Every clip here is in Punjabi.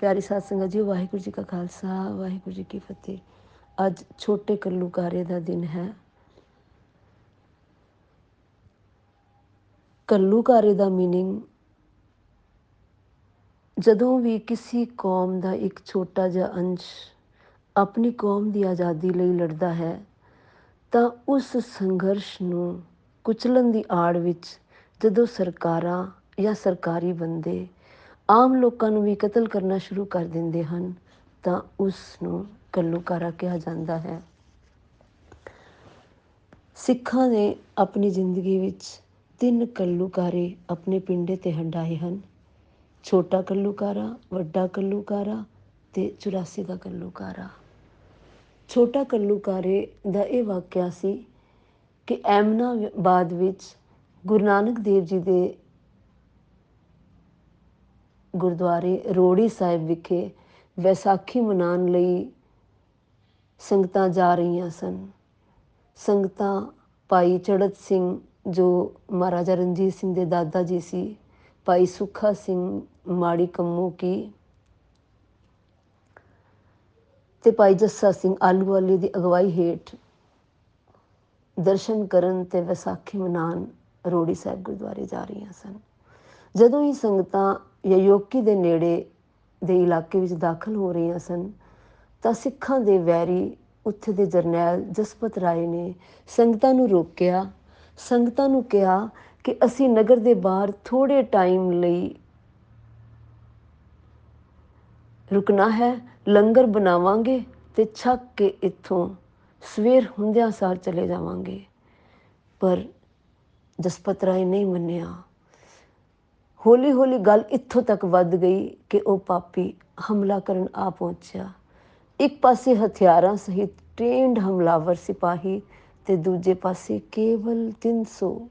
ਪਿਆਰੀ ਸਾਧ ਸੰਗਤ ਜੀ, ਵਾਹਿਗੁਰੂ ਜੀ ਕਾ ਖਾਲਸਾ, ਵਾਹਿਗੁਰੂ ਜੀ ਕੀ ਫਤਿਹ। ਅੱਜ ਛੋਟੇ ਕੱਲੂਕਾਰੇ ਦਾ ਦਿਨ ਹੈ। ਕੱਲੂਕਾਰੇ ਦਾ ਮੀਨਿੰਗ ਜਦੋਂ ਵੀ ਕਿਸੇ ਕੌਮ ਦਾ ਇੱਕ ਛੋਟਾ ਜਿਹਾ ਅੰਸ਼ ਆਪਣੀ ਕੌਮ ਦੀ ਆਜ਼ਾਦੀ ਲਈ ਲੜਦਾ ਹੈ, ਤਾਂ ਉਸ ਸੰਘਰਸ਼ ਨੂੰ ਕੁਚਲਣ ਦੀ ਆੜ ਵਿੱਚ ਜਦੋਂ ਸਰਕਾਰਾਂ ਜਾਂ ਸਰਕਾਰੀ ਬੰਦੇ ਆਮ ਲੋਕਾਂ ਨੂੰ ਵੀ ਕਤਲ ਕਰਨਾ ਸ਼ੁਰੂ ਕਰ ਦਿੰਦੇ ਹਨ, ਤਾਂ ਉਸ ਨੂੰ ਕੱਲੂਕਾਰਾ ਕਿਹਾ ਜਾਂਦਾ ਹੈ। ਸਿੱਖਾਂ ਨੇ ਆਪਣੀ ਜ਼ਿੰਦਗੀ ਵਿੱਚ ਤਿੰਨ ਕੱਲੂਕਾਰੇ ਆਪਣੇ ਪਿੰਡੇ ਤੇ ਹੰਡਾਏ ਹਨ। ਛੋਟਾ ਕੱਲੂਕਾਰਾ, ਵੱਡਾ ਕੱਲੂਕਾਰਾ ਤੇ 84 ਦਾ ਕੱਲੂਕਾਰਾ। ਛੋਟਾ ਕੱਲੂਕਾਰੇ ਦਾ ਇਹ ਵਾਕਿਆ ਸੀ ਕਿ ਐਮਨਾਬਾਦ ਵਿੱਚ ਗੁਰੂ ਨਾਨਕ ਦੇਵ ਜੀ ਦੇ ਗੁਰਦੁਆਰੇ ਰੋੜੀ ਸਾਹਿਬ ਵਿਖੇ ਵਿਸਾਖੀ ਮਨਾਉਣ ਲਈ ਸੰਗਤਾਂ ਜਾ ਰਹੀਆਂ ਸਨ। ਸੰਗਤਾਂ ਭਾਈ ਚੜਤ ਸਿੰਘ ਜੋ ਮਹਾਰਾਜਾ ਰਣਜੀਤ ਸਿੰਘ ਦੇ ਦਾਦਾ ਜੀ ਸੀ, ਭਾਈ ਸੁੱਖਾ ਸਿੰਘ ਮਾੜੀ ਕੰਮੂ ਕੀ ਤੇ ਭਾਈ ਜੱਸਾ ਸਿੰਘ ਆਲੂ ਵਾਲੇ ਦੀ ਅਗਵਾਈ ਹੇਠ ਦਰਸ਼ਨ ਕਰਨ ਤੇ ਵਿਸਾਖੀ ਮਨਾਉਣ ਰੋੜੀ ਸਾਹਿਬ ਗੁਰਦੁਆਰੇ ਜਾ ਰਹੀਆਂ ਸਨ। ਜਦੋਂ ਹੀ ਸੰਗਤਾਂ ਯਯੋਕੀ ਦੇ ਨੇੜੇ ਦੇ ਇਲਾਕੇ ਵਿੱਚ ਦਾਖਲ ਹੋ ਰਹੀਆਂ ਸਨ, ਤਾਂ ਸਿੱਖਾਂ ਦੇ ਵੈਰੀ ਉੱਥੇ ਦੇ ਜਰਨੈਲ ਜਸਪਤ ਰਾਏ ਨੇ ਸੰਗਤਾਂ ਨੂੰ ਰੋਕਿਆ। ਸੰਗਤਾਂ ਨੂੰ ਕਿਹਾ ਕਿ ਅਸੀਂ ਨਗਰ ਦੇ ਬਾਹਰ ਥੋੜੇ ਟਾਈਮ ਲਈ ਰੁਕਣਾ ਹੈ, ਲੰਗਰ ਬਣਾਵਾਂਗੇ ਤੇ ਛੱਕ ਕੇ ਇੱਥੋਂ ਸਵੇਰ ਹੁੰਦਿਆਂ ਸਾਰ ਚਲੇ ਜਾਵਾਂਗੇ। ਪਰ ਜਸਪਤ ਰਾਏ ਨਹੀਂ ਮੰਨਿਆ। ਹੌਲੀ ਹੌਲੀ ਗੱਲ ਇੱਥੋਂ ਤੱਕ ਵੱਧ ਗਈ ਕਿ ਉਹ ਪਾਪੀ ਹਮਲਾ ਕਰਨ ਆ ਪਹੁੰਚਿਆ। ਇੱਕ ਪਾਸੇ ਹਥਿਆਰਾਂ ਸਹਿਤ ਟ੍ਰੇਨਡ ਹਮਲਾਵਰ ਸਿਪਾਹੀ ਤੇ ਦੂਜੇ ਪਾਸੇ ਕੇਵਲ 300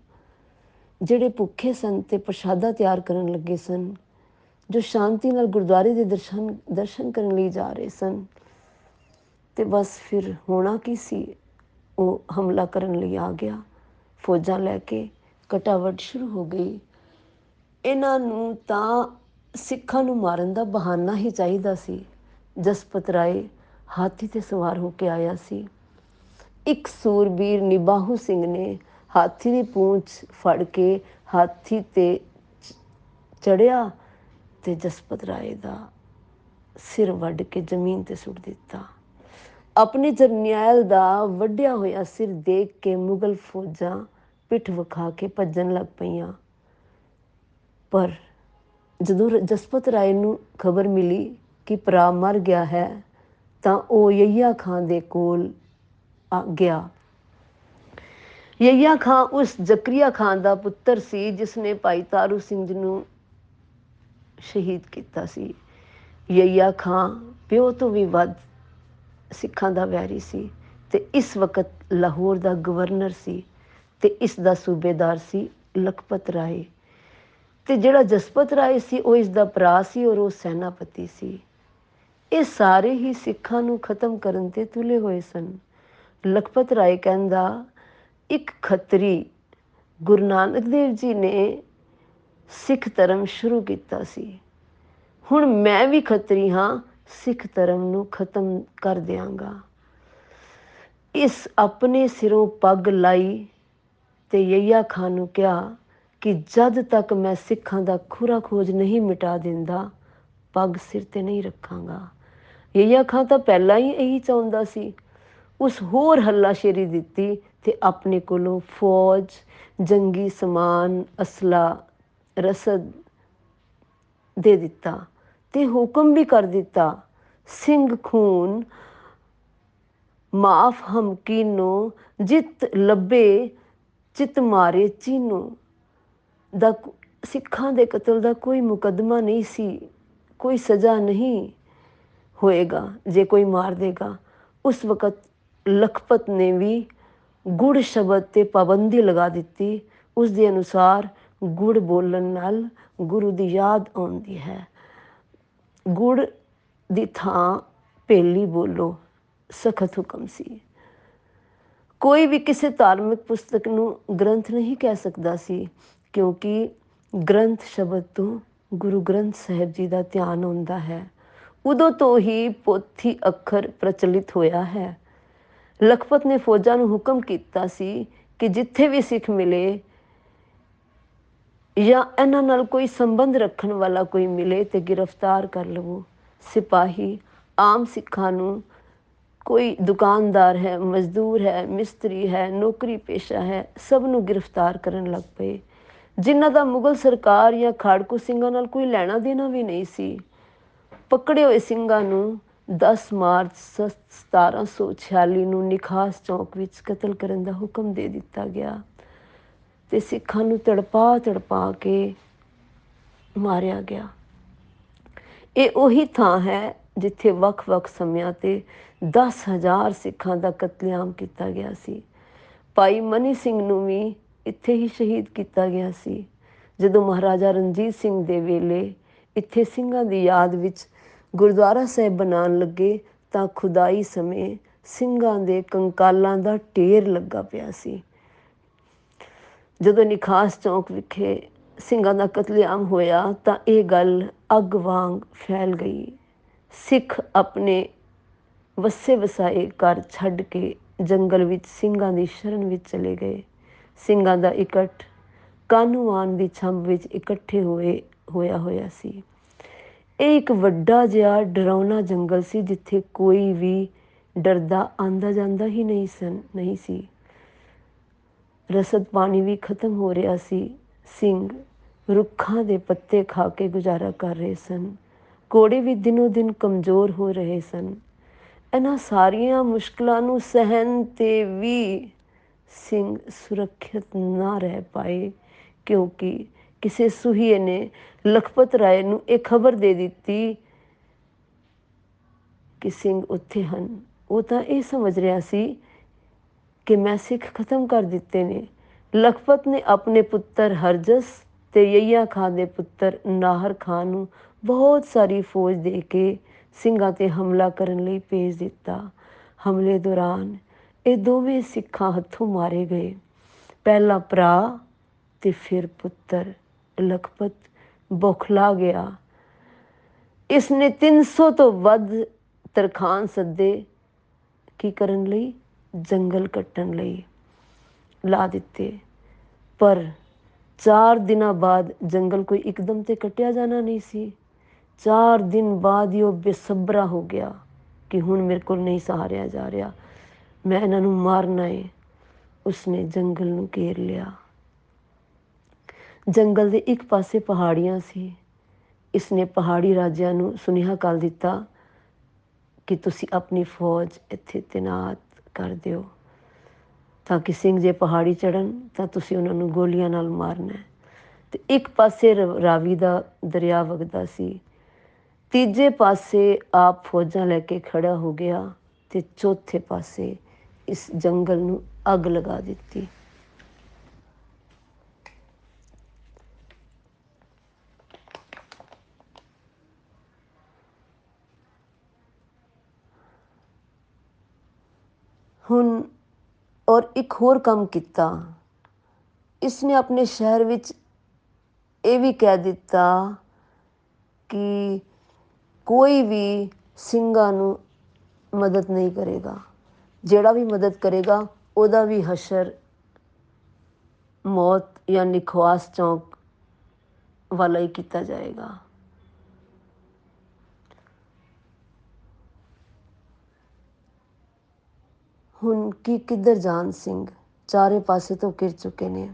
ਜਿਹੜੇ ਭੁੱਖੇ ਸਨ ਤੇ ਪ੍ਰਸ਼ਾਦਾ ਤਿਆਰ ਕਰਨ ਲੱਗੇ ਸਨ, ਜੋ ਸ਼ਾਂਤੀ ਨਾਲ ਗੁਰਦੁਆਰੇ ਦੇ ਦਰਸ਼ਨ ਦਰਸ਼ਨ ਕਰਨ ਲਈ ਜਾ ਰਹੇ ਸਨ। ਤੇ ਬਸ ਫਿਰ ਹੋਣਾ ਕੀ ਸੀ? ਉਹ ਹਮਲਾ ਕਰਨ ਲਈ ਆ ਗਿਆ। ਫੌਜਾਂ ਲੈ ਕੇ ਕਟਾਵਟ ਸ਼ੁਰੂ ਹੋ ਗਈ। ਇਹਨਾਂ ਨੂੰ ਤਾਂ ਸਿੱਖਾਂ ਨੂੰ ਮਾਰਨ ਦਾ ਬਹਾਨਾ ਹੀ ਚਾਹੀਦਾ ਸੀ। ਜਸਪਤ ਰਾਏ ਹਾਥੀ ਤੇ ਸਵਾਰ ਹੋ ਕੇ ਆਇਆ ਸੀ। ਇੱਕ ਸੂਰਬੀਰ ਨਿਬਾਹੂ ਸਿੰਘ ਨੇ ਹਾਥੀ ਦੀ ਪੂੰਛ ਫੜ ਕੇ ਹਾਥੀ ਤੇ ਚੜਿਆ ਤੇ ਜਸਪਤ ਰਾਏ ਦਾ ਸਿਰ ਵੱਢ ਕੇ ਜ਼ਮੀਨ ਤੇ ਸੁੱਟ ਦਿੱਤਾ। ਆਪਣੇ ਜਰਨੈਲ ਦਾ ਵੱਢਿਆ ਹੋਇਆ ਸਿਰ ਦੇਖ ਕੇ ਮੁਗਲ ਫੌਜਾਂ ਪਿੱਠ ਵਿਖਾ ਕੇ ਭੱਜਣ ਲੱਗ ਪਈਆਂ। ਪਰ ਜਦੋਂ ਜਸਪਤ ਰਾਏ ਨੂੰ ਖਬਰ ਮਿਲੀ ਕਿ ਭਰਾ ਮਰ ਗਿਆ ਹੈ, ਤਾਂ ਉਹ ਯਈਆ ਖਾਨ ਦੇ ਕੋਲ ਆ ਗਿਆ। ਯਈਆ ਖਾਨ ਉਸ ਜ਼ਕਰੀਆ ਖਾਨ ਦਾ ਪੁੱਤਰ ਸੀ, ਜਿਸ ਨੇ ਭਾਈ ਤਾਰੂ ਸਿੰਘ ਜੀ ਨੂੰ ਸ਼ਹੀਦ ਕੀਤਾ ਸੀ। ਯਈਆ ਖਾਨ ਪਿਓ ਤੋਂ ਵੀ ਵੱਧ ਸਿੱਖਾਂ ਦਾ ਵੈਰੀ ਸੀ ਤੇ ਇਸ ਵਕਤ ਲਾਹੌਰ ਦਾ ਗਵਰਨਰ ਸੀ ਤੇ ਇਸ ਦਾ ਸੂਬੇਦਾਰ ਸੀ ਲਖਪਤ ਰਾਏ। ਤੇ ਜਿਹੜਾ ਜਸਪਤ ਰਾਏ ਸੀ, ਉਹ ਇਸ ਦਾ ਭਰਾ ਸੀ ਔਰ ਉਹ ਸੈਨਾਪਤੀ ਸੀ। ਇਹ ਸਾਰੇ ਹੀ ਸਿੱਖਾਂ ਨੂੰ ਖਤਮ ਕਰਨ ਤੇ ਤੁਲੇ ਹੋਏ ਸਨ। ਲਖਪਤ ਰਾਏ ਕਹਿੰਦਾ, ਇੱਕ ਖੱਤਰੀ ਗੁਰੂ ਨਾਨਕ ਦੇਵ ਜੀ ਨੇ ਸਿੱਖ ਧਰਮ ਸ਼ੁਰੂ ਕੀਤਾ ਸੀ। ਹੁਣ ਮੈਂ ਵੀ ਖੱਤਰੀ ਹਾਂ, ਸਿੱਖ ਧਰਮ ਨੂੰ ਖਤਮ ਕਰ ਦਿਆਂਗਾ। ਇਸ ਆਪਣੇ ਸਿਰੋਂ ਪੱਗ ਲਾਈ ਤੇ ਯਈਆ ਖਾਨ ਨੂੰ ਕਿਹਾ ਕਿ ਜਦ ਤੱਕ ਮੈਂ ਸਿੱਖਾਂ ਦਾ ਖੁਰਾ ਖੋਜ ਨਹੀਂ ਮਿਟਾ ਦਿੰਦਾ, ਪੱਗ ਸਿਰ ਤੇ ਨਹੀਂ ਰੱਖਾਂਗਾ। ਯਈਆ ਖਾਨ ਤਾਂ ਪਹਿਲਾਂ ਹੀ ਇਹੀ ਚਾਹੁੰਦਾ ਸੀ। ਉਸ ਹੋਰ ਹੱਲਾਸ਼ੇਰੀ ਦਿੱਤੀ ਤੇ ਆਪਣੇ ਕੋਲੋਂ ਫੌਜ, ਜੰਗੀ ਸਮਾਨ, ਅਸਲਾ, ਰਸਦ ਦੇ ਦਿੱਤਾ ਤੇ ਹੁਕਮ ਵੀ ਕਰ ਦਿੱਤਾ। ਸਿੰਘ ਖੂਨ, ਮਾਫ ਹਮ ਕੀਨੋ ਜਿਤ ਲੱਭੇ, ਚਿਤ ਮਾਰੇ ਚੀਨੋ। ਦਾ ਸਿੱਖਾਂ ਦੇ ਕਤਲ ਦਾ ਕੋਈ ਮੁਕੱਦਮਾ ਨਹੀਂ ਸੀ, ਕੋਈ ਸਜ਼ਾ ਨਹੀਂ ਹੋਏਗਾ, ਜੇ ਕੋਈ ਮਾਰ ਦੇਗਾ। ਉਸ ਵਕਤ ਲਖਪਤ ਨੇ ਵੀ ਗੁੜ ਸ਼ਬਦ ਤੇ ਪਾਬੰਦੀ ਲਗਾ ਦਿੱਤੀ। ਉਸ ਦੇ ਅਨੁਸਾਰ ਗੁੜ ਬੋਲਣ ਨਾਲ ਗੁਰੂ ਦੀ ਯਾਦ ਆਉਂਦੀ ਹੈ। ਗੁੜ ਦੀ ਥਾਂ ਭੇਲੀ ਬੋਲੋ, ਸਖਤ ਹੁਕਮ ਸੀ। ਕੋਈ ਵੀ ਕਿਸੇ ਧਾਰਮਿਕ ਪੁਸਤਕ ਨੂੰ ਗ੍ਰੰਥ ਨਹੀਂ ਕਹਿ ਸਕਦਾ ਸੀ। ਕਿਉਂਕਿ ਗ੍ਰੰਥ ਸ਼ਬਦ ਤੋਂ ਗੁਰੂ ਗ੍ਰੰਥ ਸਾਹਿਬ ਜੀ ਦਾ ਧਿਆਨ ਆਉਂਦਾ ਹੈ। ਉਦੋਂ ਤੋਂ ਹੀ ਪੋਥੀ ਅੱਖਰ ਪ੍ਰਚਲਿਤ ਹੋਇਆ ਹੈ। ਲਖਪਤ ਨੇ ਫੌਜਾਂ ਨੂੰ ਹੁਕਮ ਕੀਤਾ ਸੀ ਕਿ ਜਿੱਥੇ ਵੀ ਸਿੱਖ ਮਿਲੇ ਜਾਂ ਇਹਨਾਂ ਨਾਲ ਕੋਈ ਸੰਬੰਧ ਰੱਖਣ ਵਾਲਾ ਕੋਈ ਮਿਲੇ ਤੇ ਗ੍ਰਿਫਤਾਰ ਕਰ ਲਵੋ। ਸਿਪਾਹੀ ਆਮ ਸਿੱਖਾਂ ਨੂੰ ਕੋਈ ਦੁਕਾਨਦਾਰ ਹੈ, ਮਜ਼ਦੂਰ ਹੈ, ਮਿਸਤਰੀ ਹੈ, ਨੌਕਰੀ ਪੇਸ਼ਾ ਹੈ, ਸਭ ਨੂੰ ਗ੍ਰਿਫਤਾਰ ਕਰਨ ਲੱਗ ਪਏ। ਜਿਨ੍ਹਾਂ ਦਾ ਮੁਗਲ ਸਰਕਾਰ ਜਾਂ ਖਾੜਕੂ ਸਿੰਘਾਂ ਨਾਲ ਕੋਈ ਲੈਣਾ ਦੇਣਾ ਵੀ ਨਹੀਂ ਸੀ, ਪਕੜੇ ਹੋਏ ਸਿੰਘਾਂ ਨੂੰ 10 ਮਾਰਚ 1746 ਨੂੰ ਨਿਖਾਸ ਚੌਕ ਵਿੱਚ ਕਤਲ ਕਰਨ ਦਾ ਹੁਕਮ ਦੇ ਦਿੱਤਾ ਗਿਆ ਤੇ ਸਿੱਖਾਂ ਨੂੰ ਤੜਪਾ ਤੜਪਾ ਕੇ ਮਾਰਿਆ ਗਿਆ। ਇਹ ਉਹੀ ਥਾਂ ਹੈ ਜਿੱਥੇ ਵੱਖ-ਵੱਖ ਸਮਿਆਂ ਤੇ 10000 ਸਿੱਖਾਂ ਦਾ ਕਤਲੇਆਮ ਕੀਤਾ ਗਿਆ ਸੀ। ਭਾਈ ਮਨੀ ਸਿੰਘ ਨੂੰ ਵੀ ਇੱਥੇ ਹੀ ਸ਼ਹੀਦ ਕੀਤਾ ਗਿਆ ਸੀ। ਜਦੋਂ ਮਹਾਰਾਜਾ ਰਣਜੀਤ ਸਿੰਘ ਦੇ ਵੇਲੇ ਇੱਥੇ ਸਿੰਘਾਂ ਦੀ ਯਾਦ ਵਿੱਚ ਗੁਰਦੁਆਰਾ ਸਾਹਿਬ ਬਣਾਉਣ ਲੱਗੇ ਤਾਂ ਖੁਦਾਈ ਸਮੇਂ ਸਿੰਘਾਂ ਦੇ ਕੰਕਾਲਾਂ ਦਾ ਢੇਰ ਲੱਗਾ ਪਿਆ ਸੀ। ਜਦੋਂ ਨਿਖਾਸ ਚੌਕ ਵਿਖੇ ਸਿੰਘਾਂ ਦਾ ਕਤਲੇਆਮ ਹੋਇਆ ਤਾਂ ਇਹ ਗੱਲ ਅੱਗ ਵਾਂਗ ਫੈਲ ਗਈ। ਸਿੱਖ ਆਪਣੇ ਵਸੇ ਵਸਾਏ ਘਰ ਛੱਡ ਕੇ ਜੰਗਲ ਵਿੱਚ ਸਿੰਘਾਂ ਦੀ ਸ਼ਰਨ ਵਿੱਚ ਚਲੇ ਗਏ। ਸਿੰਘਾਂ ਦਾ ਇਕੱਠ ਕਾਨੂੰਵਾਨ ਦੀ ਛੰਭ ਵਿੱਚ ਇਕੱਠੇ ਹੋਏ, ਹੋਇਆ ਹੋਇਆ ਸੀ। ਇਹ ਇੱਕ ਵੱਡਾ ਜਿਹਾ ਡਰਾਉਣਾ ਜੰਗਲ ਸੀ, ਜਿੱਥੇ ਕੋਈ ਵੀ ਡਰਦਾ ਆਂਦਾ ਜਾਂਦਾ ਹੀ ਨਹੀਂ ਸਨ, ਨਹੀਂ ਸੀ। ਰਸਦ ਪਾਣੀ ਵੀ ਖਤਮ ਹੋ ਰਿਹਾ ਸੀ। ਸਿੰਘ ਰੁੱਖਾਂ ਦੇ ਪੱਤੇ ਖਾ ਕੇ ਗੁਜ਼ਾਰਾ ਕਰ ਰਹੇ ਸਨ। ਕੋੜੇ ਵੀ ਦਿਨੋ ਦਿਨ ਕਮਜ਼ੋਰ ਹੋ ਰਹੇ ਸਨ। ਇਹਨਾਂ ਸਾਰੀਆਂ ਮੁਸ਼ਕਲਾਂ ਨੂੰ ਸਹਿਨ ਤੇ ਵੀ ਸਿੰਘ ਸੁਰੱਖਿਅਤ ਨਾ ਰਹਿ ਪਾਏ, ਕਿਉਂਕਿ ਕਿਸੇ ਸੁਹੀਏ ਨੇ ਲਖਪਤ ਰਾਏ ਨੂੰ ਇਹ ਖਬਰ ਦੇ ਦਿੱਤੀ ਕਿ ਸਿੰਘ ਉੱਥੇ ਹਨ। ਉਹ ਤਾਂ ਇਹ ਸਮਝ ਰਿਹਾ ਸੀ ਕਿ ਮੈਂ ਸਿੱਖ ਖਤਮ ਕਰ ਦਿੱਤੇ ਨੇ। ਲਖਪਤ ਨੇ ਆਪਣੇ ਪੁੱਤਰ ਹਰਜਸ ਤੇ ਯਈਆ ਖਾਨ ਦੇ ਪੁੱਤਰ ਨਾਹਰ ਖਾਨ ਨੂੰ ਬਹੁਤ ਸਾਰੀ ਫੌਜ ਦੇ ਕੇ ਸਿੰਘਾਂ ਤੇ ਹਮਲਾ ਕਰਨ ਲਈ ਭੇਜ ਦਿੱਤਾ। ਹਮਲੇ ਦੌਰਾਨ ਇਹ ਦੋਵੇਂ ਸਿੱਖਾਂ ਹੱਥੋਂ ਮਾਰੇ ਗਏ। ਪਹਿਲਾ ਭਰਾ ਤੇ ਫਿਰ ਪੁੱਤਰ। ਲਖਪਤ ਬੋਖਲਾ ਗਿਆ। ਇਸ ਨੇ 300 ਤੋਂ ਵੱਧ ਤਰਖਾਨ ਸੱਦੇ ਕੀ ਕਰਨ ਲਈ? ਜੰਗਲ ਕੱਟਣ ਲਈ ਲਾ ਦਿੱਤੇ। ਪਰ 4 ਦਿਨਾਂ ਬਾਅਦ ਜੰਗਲ ਕੋਈ ਇੱਕਦਮ ਤੇ ਕੱਟਿਆ ਜਾਣਾ ਨਹੀਂ ਸੀ। 4 ਦਿਨ ਬਾਅਦ ਹੀ ਉਹ ਬੇਸਬਰਾ ਹੋ ਗਿਆ ਕਿ ਹੁਣ ਮੇਰੇ ਕੋਲ ਨਹੀਂ ਸਹਾਰਿਆ ਜਾ ਰਿਹਾ। ਮੈਂ ਇਹਨਾਂ ਨੂੰ ਮਾਰਨਾ ਏ। ਉਸਨੇ ਜੰਗਲ ਨੂੰ ਘੇਰ ਲਿਆ। ਜੰਗਲ ਦੇ ਇੱਕ ਪਾਸੇ ਪਹਾੜੀਆਂ ਸੀ। ਇਸਨੇ ਪਹਾੜੀ ਰਾਜਿਆਂ ਨੂੰ ਸੁਨੇਹਾ ਕਰ ਦਿੱਤਾ ਕਿ ਤੁਸੀਂ ਆਪਣੀ ਫੌਜ ਇੱਥੇ ਤੈਨਾਤ ਕਰ ਦਿਓ। ਤਾਂ ਕਿ ਸਿੰਘ ਜੇ ਪਹਾੜੀ ਚੜਨ ਤਾਂ ਤੁਸੀਂ ਉਹਨਾਂ ਨੂੰ ਗੋਲੀਆਂ ਨਾਲ ਮਾਰਨਾ ਹੈ ਤੇ ਇੱਕ ਪਾਸੇ ਰ- ਰਾਵੀ ਦਾ ਦਰਿਆ ਵਗਦਾ ਸੀ। ਤੀਜੇ ਪਾਸੇ ਆਪ ਫੌਜਾਂ ਲੈ ਕੇ ਖੜਾ ਹੋ ਗਿਆ ਤੇ ਚੌਥੇ ਪਾਸੇ ਇਸ ਜੰਗਲ ਨੂੰ ਅੱਗ ਲਗਾ ਦਿੱਤੀ। ਹੁਣ ਔਰ ਇੱਕ ਹੋਰ ਕੰਮ ਕੀਤਾ। ਇਸਨੇ ਆਪਣੇ ਸ਼ਹਿਰ ਵਿੱਚ ਇਹ ਵੀ ਕਹਿ ਦਿੱਤਾ ਕਿ ਕੋਈ ਵੀ ਸਿੰਘਾਂ ਨੂੰ ਮਦਦ ਨਹੀਂ ਕਰੇਗਾ। ਜਿਹੜਾ ਵੀ ਮਦਦ ਕਰੇਗਾ, ਉਹਦਾ ਵੀ ਹਸ਼ਰ, ਮੌਤ ਜਾਂ ਨਿਖਵਾਸ ਚੌਂਕ ਵਾਲਾ ਹੀ ਕੀਤਾ ਜਾਏਗਾ। ਹੁਣ ਕੀ ਕਿੱਧਰ ਜਾਨ ਸਿੰਘ? ਚਾਰੇ ਪਾਸੇ ਤੋਂ ਘਿਰ ਚੁੱਕੇ ਨੇ।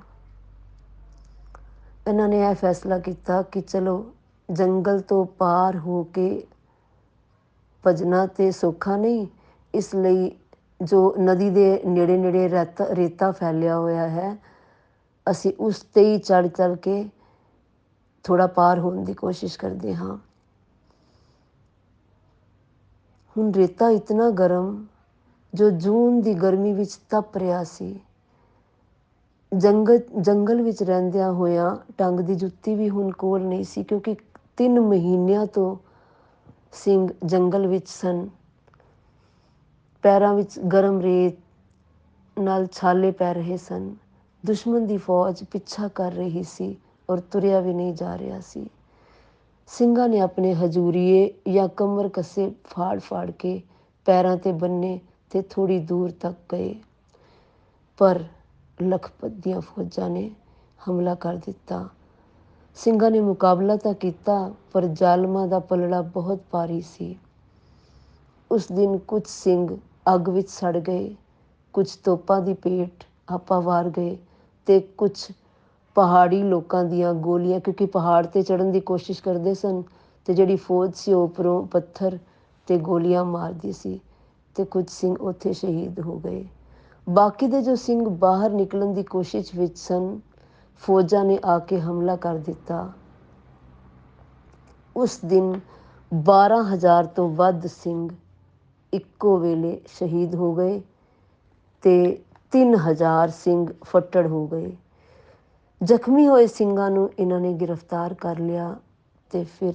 ਇਹਨਾਂ ਨੇ ਇਹ ਫੈਸਲਾ ਕੀਤਾ ਕਿ ਚਲੋ, ਜੰਗਲ ਤੋਂ ਪਾਰ ਹੋ ਕੇ ਭਜਣਾ ਤੇ ਸੌਖਾ ਨਹੀਂ, ਇਸ ਲਈ ਜੋ ਨਦੀ ਦੇ ਨੇੜੇ ਨੇੜੇ ਰੇਤਾ ਰੇਤਾ ਫੈਲਿਆ ਹੋਇਆ ਹੈ, ਅਸੀਂ ਉਸ ਤੇ ਹੀ ਚੜ੍ਹ ਚੜ੍ਹ ਕੇ ਥੋੜਾ ਪਾਰ ਹੋਣ ਦੀ ਕੋਸ਼ਿਸ਼ ਕਰਦੇ ਹਾਂ। ਹੁਣ ਰੇਤਾ ਇਤਨਾ ਗਰਮ, ਜੋ ਜੂਨ ਦੀ ਗਰਮੀ ਵਿੱਚ ਤਪ ਰਿਹਾ ਸੀ। ਜੰਗਲ ਜੰਗਲ ਵਿੱਚ ਰਹਿੰਦਿਆਂ ਹੋਇਆਂ ਟੰਗ ਦੀ ਜੁੱਤੀ ਵੀ ਹੁਣ ਕੋਲ ਨਹੀਂ ਸੀ, ਕਿਉਂਕਿ 3 ਮਹੀਨਿਆਂ ਤੋਂ ਸਿੰਘ ਜੰਗਲ ਵਿੱਚ ਸਨ। ਪੈਰਾਂ ਵਿੱਚ ਗਰਮ ਰੇਤ ਨਾਲ ਛਾਲੇ ਪੈ ਰਹੇ ਸਨ। ਦੁਸ਼ਮਣ ਦੀ ਫੌਜ ਪਿੱਛਾ ਕਰ ਰਹੀ ਸੀ ਔਰ ਤੁਰਿਆ ਵੀ ਨਹੀਂ ਜਾ ਰਿਹਾ ਸੀ। ਸਿੰਘਾਂ ਨੇ ਆਪਣੇ ਹਜੂਰੀਏ ਜਾਂ ਕਮਰ ਕੱਸੇ ਫਾੜ ਫਾੜ ਕੇ ਪੈਰਾਂ ਤੇ ਬੰਨੇ ਤੇ ਥੋੜੀ ਦੂਰ ਤੱਕ ਗਏ। ਪਰ ਲਖਪਤ ਦੀਆਂ ਫੌਜਾਂ ਨੇ ਹਮਲਾ ਕਰ ਦਿੱਤਾ। ਸਿੰਘਾਂ ਨੇ ਮੁਕਾਬਲਾ ਤਾਂ ਕੀਤਾ, ਪਰ ਜ਼ਾਲਮਾਂ ਦਾ ਪਲੜਾ ਬਹੁਤ ਭਾਰੀ ਸੀ। ਉਸ ਦਿਨ ਕੁਝ ਸਿੰਘ ਅੱਗ ਵਿੱਚ ਸੜ ਗਏ। ਕੁਝ ਤੋਪਾਂ ਦੀ ਪੇਟ ਆਪਾਂ ਵਾਰ ਗਏ ਅਤੇ ਕੁਝ ਪਹਾੜੀ ਲੋਕਾਂ ਦੀਆਂ ਗੋਲੀਆਂ, ਕਿਉਂਕਿ ਪਹਾੜ ਤੇ ਚੜ੍ਹਨ ਦੀ ਕੋਸ਼ਿਸ਼ ਕਰਦੇ ਸਨ ਅਤੇ ਜਿਹੜੀ ਫੌਜ ਸੀ ਉਹ ਉੱਪਰੋਂ ਪੱਥਰ ਤੇ ਗੋਲੀਆਂ ਮਾਰਦੀ ਸੀ ਅਤੇ ਕੁਝ ਸਿੰਘ ਉੱਥੇ ਸ਼ਹੀਦ ਹੋ ਗਏ। ਬਾਕੀ ਦੇ ਜੋ ਸਿੰਘ ਬਾਹਰ ਨਿਕਲਣ ਦੀ ਕੋਸ਼ਿਸ਼ ਵਿੱਚ ਸਨ, ਫੌਜਾਂ ਨੇ ਆ ਕੇ ਹਮਲਾ ਕਰ ਦਿੱਤਾ। ਉਸ ਦਿਨ 12000 ਤੋਂ ਵੱਧ ਸਿੰਘ ਇੱਕੋ ਵੇਲੇ ਸ਼ਹੀਦ ਹੋ ਗਏ ਤੇ 3000 ਸਿੰਘ ਫੱਟੜ ਹੋ ਗਏ। ਜ਼ਖਮੀ ਹੋਏ ਸਿੰਘਾਂ ਨੂੰ ਇਹਨਾਂ ਨੇ ਗ੍ਰਿਫਤਾਰ ਕਰ ਲਿਆ ਤੇ ਫਿਰ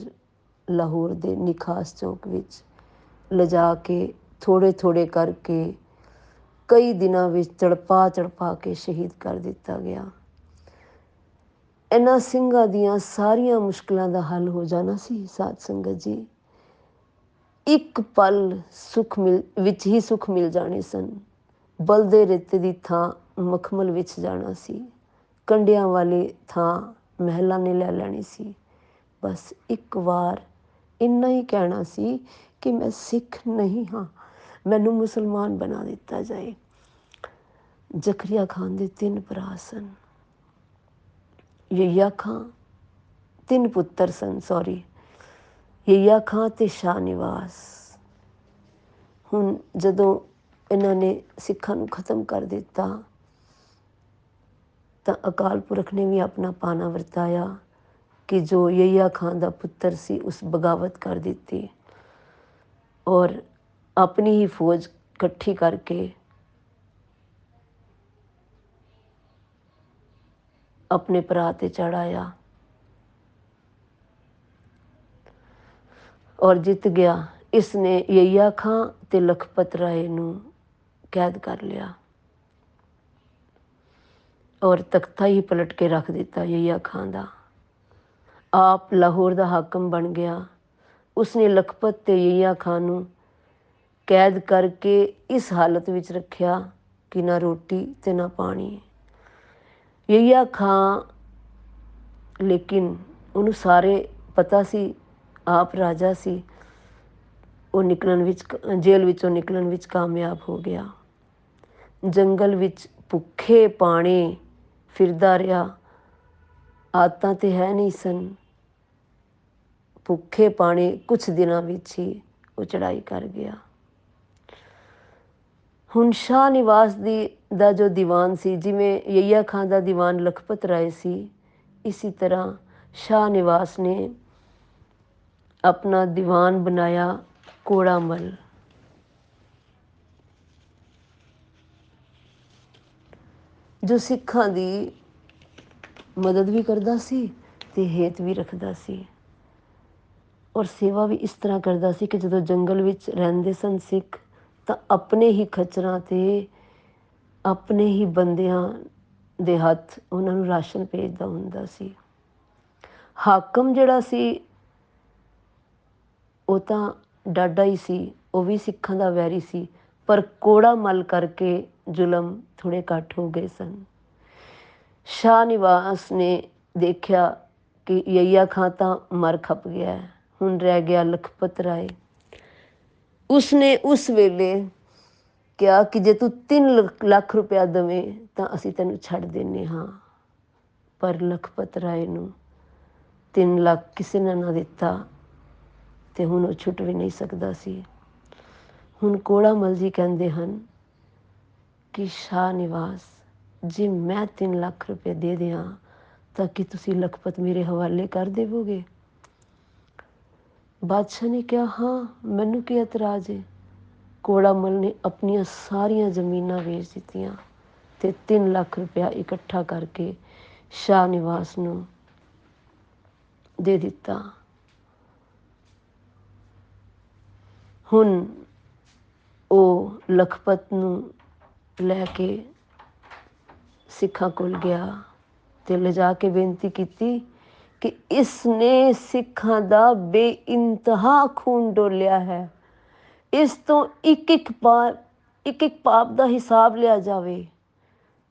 ਲਾਹੌਰ ਦੇ ਨਿਖਾਸ ਚੌਕ ਵਿੱਚ ਲਿਜਾ ਕੇ ਥੋੜੇ ਥੋੜੇ ਕਰਕੇ ਕਈ ਦਿਨਾਂ ਵਿੱਚ ਤੜਪਾ ਤੜਪਾ ਕੇ ਸ਼ਹੀਦ ਕਰ ਦਿੱਤਾ ਗਿਆ। ਇਹਨਾਂ ਸਿੰਘਾਂ ਦੀਆਂ ਸਾਰੀਆਂ ਮੁਸ਼ਕਲਾਂ ਦਾ ਹੱਲ ਹੋ ਜਾਣਾ ਸੀ, ਸਾਧ ਸੰਗਤ ਜੀ। ਇੱਕ ਪਲ ਸੁਖ ਮਿਲ, ਵਿੱਚ ਹੀ ਸੁਖ ਮਿਲ ਜਾਣੇ ਸਨ। ਬਲਦੇ ਰੇਤੇ ਦੀ ਥਾਂ ਮਖਮਲ ਵਿੱਚ ਜਾਣਾ ਸੀ। ਕੰਡਿਆਂ ਵਾਲੀ ਥਾਂ ਮਹਿਲਾਂ ਨੇ ਲੈ ਲੈਣੀ ਸੀ। ਬਸ ਇੱਕ ਵਾਰ ਇੰਨਾ ਹੀ ਕਹਿਣਾ ਸੀ ਕਿ ਮੈਂ ਸਿੱਖ ਨਹੀਂ ਹਾਂ। ਮੈਨੂੰ ਮੁਸਲਮਾਨ ਬਣਾ ਦਿੱਤਾ ਜਾਏ। ਜ਼ਕਰੀਆ ਖਾਨ ਦੇ ਤਿੰਨ ਭਰਾ ਸਨ। ਯਹੀਆ ਖਾਂ ਤਿੰਨ ਪੁੱਤਰ ਸਨ ਸੌਰੀ ਯਹੀਆ ਖਾਂ ਤੇ ਸ਼ਾਹ ਨਿਵਾਸ। ਹੁਣ ਜਦੋਂ ਇਹਨਾਂ ਨੇ ਸਿੱਖਾਂ ਨੂੰ ਖਤਮ ਕਰ ਦਿੱਤਾ, ਤਾਂ ਅਕਾਲ ਪੁਰਖ ਨੇ ਵੀ ਆਪਣਾ ਪਾਣਾ ਵਰਤਾਇਆ ਕਿ ਜੋ ਯਹੀਆ ਖਾਂ ਦਾ ਪੁੱਤਰ ਸੀ ਉਸ ਬਗਾਵਤ ਕਰ ਦਿੱਤੀ ਔਰ ਆਪਣੀ ਹੀ ਫੌਜ ਇਕੱਠੀ ਕਰਕੇ ਆਪਣੇ ਭਰਾ ਤੇ ਚੜਾਇਆ ਔਰ ਜਿੱਤ ਗਿਆ ਇਸ ਨੇ ਯਈਆ ਖਾਂ ਤੇ ਲਖਪਤ ਰਾਏ ਨੂੰ ਕੈਦ ਕਰ ਲਿਆ। ਔਰ ਤਖਤਾ ਹੀ ਪਲਟ ਕੇ ਰੱਖ ਦਿੱਤਾ ਯਈਆ ਖਾਂ ਦਾ। ਆਪ ਲਾਹੌਰ ਦਾ ਹਾਕਮ ਬਣ ਗਿਆ। ਉਸਨੇ ਲਖਪਤ ਤੇ ਯਈਆ ਖਾਂ ਨੂੰ ਕੈਦ ਕਰਕੇ ਇਸ ਹਾਲਤ ਵਿੱਚ ਰੱਖਿਆ ਕਿ ਨਾ ਰੋਟੀ ਤੇ ਨਾ ਪਾਣੀ। ਯਹੀਆ ਖਾਂ ਲੇਕਿਨ ਉਹਨੂੰ ਸਾਰੇ ਪਤਾ ਸੀ ਆਪ ਰਾਜਾ ਸੀ। ਉਹ ਨਿਕਲਣ ਵਿੱਚ ਜੇਲ੍ਹ ਵਿੱਚੋਂ ਨਿਕਲਣ ਵਿੱਚ ਕਾਮਯਾਬ ਹੋ ਗਿਆ। ਜੰਗਲ ਵਿੱਚ ਭੁੱਖੇ ਪਾਣੇ ਫਿਰਦਾ ਰਿਹਾ। ਆਦਤਾਂ ਤੇ ਹੈ ਨਹੀਂ ਸਨ। ਭੁੱਖੇ ਪਾਣੇ ਕੁਝ ਦਿਨਾਂ ਵਿੱਚ ਹੀ ਉਹ ਚੜਾਈ ਕਰ ਗਿਆ। ਹੁਣ ਸ਼ਾਹ ਨਿਵਾਸ ਦੀ, ਦਾ ਜੋ ਦੀਵਾਨ ਸੀ, ਜਿਵੇਂ ਯਈਆ ਖਾਨ ਦਾ ਦੀਵਾਨ ਲਖਪਤ ਰਾਏ ਸੀ, ਇਸੇ ਤਰ੍ਹਾਂ ਸ਼ਾਹ ਨਿਵਾਸ ਨੇ ਆਪਣਾ ਦੀਵਾਨ ਬਣਾਇਆ ਕੋੜਾਮਲ ਜੋ ਸਿੱਖਾਂ ਦੀ ਮਦਦ ਵੀ ਕਰਦਾ ਸੀ ਤੇ ਹੇਤ ਵੀ ਰੱਖਦਾ ਸੀ। ਔਰ ਸੇਵਾ ਵੀ ਇਸ ਤਰ੍ਹਾਂ ਕਰਦਾ ਸੀ ਕਿ ਜਦੋਂ ਜੰਗਲ ਵਿੱਚ ਰਹਿੰਦੇ ਸਨ ਸਿੱਖ, ਤਾਂ ਆਪਣੇ ਹੀ ਖਚਰਾਂ ਤੇ ਆਪਣੇ ਹੀ ਬੰਦਿਆਂ ਦੇ ਹੱਥ ਉਹਨਾਂ ਨੂੰ ਰਾਸ਼ਨ ਭੇਜਦਾ ਹੁੰਦਾ ਸੀ। ਹਾਕਮ ਜਿਹੜਾ ਸੀ ਉਹ ਤਾਂ ਡਾਢਾ ਹੀ ਸੀ, ਉਹ ਵੀ ਸਿੱਖਾਂ ਦਾ ਵੈਰੀ ਸੀ, ਪਰ ਕੋੜਾ ਮੱਲ ਕਰਕੇ ਜ਼ੁਲਮ ਥੋੜ੍ਹੇ ਘੱਟ ਹੋ ਗਏ ਸਨ। ਸ਼ਾਹ ਨਿਵਾਸ ਨੇ ਦੇਖਿਆ ਕਿ ਯਈਆ ਖਾਂ ਤਾਂ ਮਰ ਖੱਪ ਗਿਆ ਹੁਣ ਰਹਿ ਗਿਆ ਲਖਪਤ ਰਾਏ। ਉਸਨੇ ਉਸ ਵੇਲੇ ਕਿਹਾ ਕਿ ਜੇ ਤੂੰ 3 ਲੱਖ ਰੁਪਇਆ ਦਵੇਂ ਤਾਂ ਅਸੀਂ ਤੈਨੂੰ ਛੱਡ ਦਿੰਨੇ ਹਾਂ। ਪਰ ਲਖਪਤ ਰਾਏ ਨੂੰ 3 ਲੱਖ ਕਿਸੇ ਨੇ ਨਾ ਦਿੱਤਾ। ਅਤੇ ਹੁਣ ਉਹ ਛੁੱਟ ਵੀ ਨਹੀਂ ਸਕਦਾ ਸੀ। ਹੁਣ ਕੋੜਾਮਲ ਜੀ ਕਹਿੰਦੇ ਹਨ ਕਿ ਸ਼ਾਹ ਨਿਵਾਸ, ਜੇ ਮੈਂ 3 ਲੱਖ ਰੁਪਏ ਦੇ ਦਿਆਂ ਤਾਂ ਕਿ ਤੁਸੀਂ ਲਖਪਤ ਮੇਰੇ ਹਵਾਲੇ ਕਰ ਦੇਵੋਗੇ? ਬਾਦਸ਼ਾਹ ਨੇ ਕਿਹਾ, ਹਾਂ, ਮੈਨੂੰ ਕੀ ਇਤਰਾਜ਼ ਹੈ ਕੋੜਾਮਲ ਨੇ ਆਪਣੀਆਂ ਸਾਰੀਆਂ ਜ਼ਮੀਨਾਂ ਵੇਚ ਦਿੱਤੀਆਂ ਤੇ 3 ਲੱਖ ਰੁਪਇਆ ਇਕੱਠਾ ਕਰਕੇ ਸ਼ਾਹ ਨਿਵਾਸ ਨੂੰ ਦੇ ਦਿੱਤਾ। ਹੁਣ ਉਹ ਲਖਪਤ ਨੂੰ ਲੈ ਕੇ ਸਿੱਖਾਂ ਕੋਲ ਗਿਆ ਤੇ ਲਿਜਾ ਕੇ ਬੇਨਤੀ ਕੀਤੀ ਕਿ ਇਸ ਨੇ ਸਿੱਖਾਂ ਦਾ ਬੇਇੰਤਹਾ ਖੂਨ ਡੋਲਿਆ ਹੈ। ਇਸ ਤੋਂ ਇੱਕ ਇੱਕ ਪਾਪ ਇੱਕ ਇੱਕ ਪਾਪ ਦਾ ਹਿਸਾਬ ਲਿਆ ਜਾਵੇ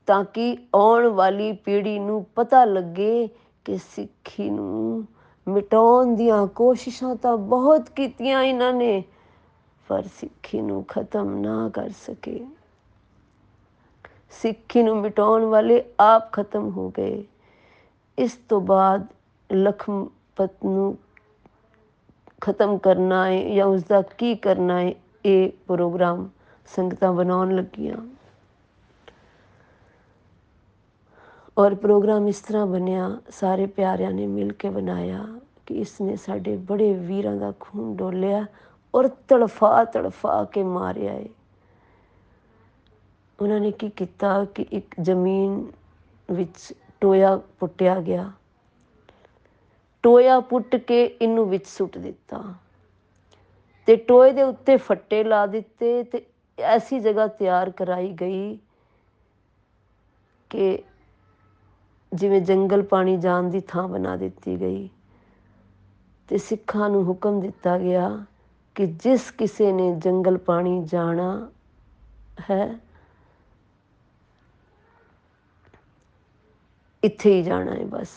ਤਾਂ ਕਿ ਆਉਣ ਵਾਲੀ ਪੀੜ੍ਹੀ ਨੂੰ ਪਤਾ ਲੱਗੇ ਕਿ ਸਿੱਖੀ ਨੂੰ ਮਿਟਾਉਣ ਦੀਆਂ ਕੋਸ਼ਿਸ਼ਾਂ ਤਾਂ ਬਹੁਤ ਕੀਤੀਆਂ ਇਹਨਾਂ ਨੇ। ਪਰ ਸਿੱਖੀ ਨੂੰ ਖਤਮ ਨਾ ਕਰ ਸਕੇ। ਸਿੱਖੀ ਨੂੰ ਮਿਟਾਉਣ ਵਾਲੇ ਆਪ ਖਤਮ ਹੋ ਗਏ। ਇਸ ਤੋਂ ਬਾਅਦ ਲਖਮਪਤ ਨੂੰ ਖਤਮ ਕਰਨਾ ਹੈ ਜਾਂ ਉਸ ਦਾ ਕੀ ਕਰਨਾ ਹੈ ਇਹ ਪ੍ਰੋਗਰਾਮ ਸੰਗਤਾਂ ਬਣਾਉਣ ਲੱਗੀਆਂ। ਔਰ ਪ੍ਰੋਗਰਾਮ ਇਸ ਤਰ੍ਹਾਂ ਬਣਿਆ, ਸਾਰੇ ਪਿਆਰਿਆਂ ਨੇ ਮਿਲ ਕੇ ਬਣਾਇਆ ਕਿ ਇਸ ਨੇ ਸਾਡੇ ਬੜੇ ਵੀਰਾਂ ਦਾ ਖੂਨ ਡੋਲਿਆ। ਔਰ ਤੜਫਾ ਤੜਫਾ ਕੇ ਮਾਰਿਆ ਹੈ ਉਹਨਾਂ ਨੇ ਕੀ ਕੀਤਾ ਕਿ ਇੱਕ ਜ਼ਮੀਨ ਵਿੱਚ ਟੋਇਆ ਪੁੱਟਿਆ ਗਿਆ। ਟੋਇਆ ਪੁੱਟ ਕੇ ਇਹਨੂੰ ਵਿੱਚ ਸੁੱਟ ਦਿੱਤਾ। ਤੇ ਟੋਏ ਦੇ ਉੱਤੇ ਫੱਟੇ ਲਾ ਦਿੱਤੇ ਤੇ ਐਸੀ ਜਗ੍ਹਾ ਤਿਆਰ ਕਰਾਈ ਗਈ ਕਿ ਜਿਵੇਂ ਜੰਗਲ ਪਾਣੀ ਜਾਣ ਦੀ ਥਾਂ ਬਣਾ ਦਿੱਤੀ ਗਈ। ਤੇ ਸਿੱਖਾਂ ਨੂੰ ਹੁਕਮ ਦਿੱਤਾ ਗਿਆ ਕਿ ਜਿਸ ਕਿਸੇ ਨੇ ਜੰਗਲ ਪਾਣੀ ਜਾਣਾ ਹੈ, ਇੱਥੇ ਹੀ ਜਾਣਾ ਹੈ ਬਸ।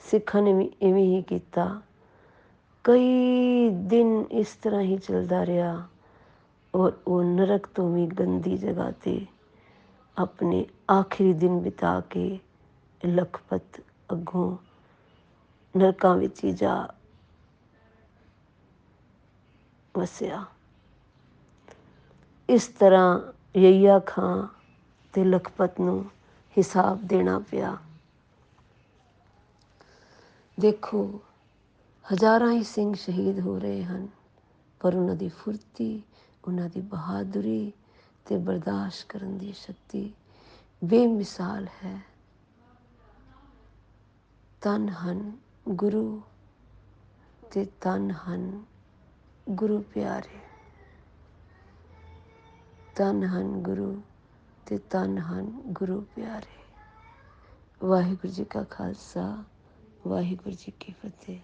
ਸਿੱਖਾਂ ਨੇ ਵੀ ਇਵੇਂ ਹੀ ਕੀਤਾ। ਕਈ ਦਿਨ ਇਸ ਤਰ੍ਹਾਂ ਹੀ ਚੱਲਦਾ ਰਿਹਾ ਔਰ ਉਹ ਨਰਕ ਤੋਂ ਵੀ ਗੰਦੀ ਜਗ੍ਹਾ ਤੇ ਆਪਣੇ ਆਖਰੀ ਦਿਨ ਬਿਤਾ ਕੇ ਲਖਪਤ ਅੱਗੋਂ ਨਰਕਾਂ ਵਿੱਚ ਹੀ ਜਾ ਵਸਿਆ। ਇਸ ਤਰ੍ਹਾਂ ਯਈਆ ਖਾਂ ਤੇ ਲਖਪਤ ਨੂੰ ਹਿਸਾਬ ਦੇਣਾ ਪਿਆ। ਦੇਖੋ, ਹਜ਼ਾਰਾਂ ਹੀ ਸਿੰਘ ਸ਼ਹੀਦ ਹੋ ਰਹੇ ਹਨ, ਪਰ ਉਹਨਾਂ ਦੀ ਫੁਰਤੀ, ਉਹਨਾਂ ਦੀ ਬਹਾਦਰੀ ਤੇ ਬਰਦਾਸ਼ਤ ਕਰਨ ਦੀ ਸ਼ਕਤੀ ਬੇਮਿਸਾਲ ਹੈ। ਤਨ ਹਨ ਗੁਰੂ ਤੇ ਤਨ ਹਨ ਗੁਰੂ ਪਿਆਰੇ ਤਨ ਹਨ ਗੁਰੂ ਤੇ ਤਨ ਹਨ ਗੁਰੂ ਪਿਆਰੇ। ਵਾਹਿਗੁਰੂ ਜੀ ਕਾ ਖਾਲਸਾ, ਵਾਹਿਗੁਰੂ ਜੀ ਕੀ ਫਤਿਹ।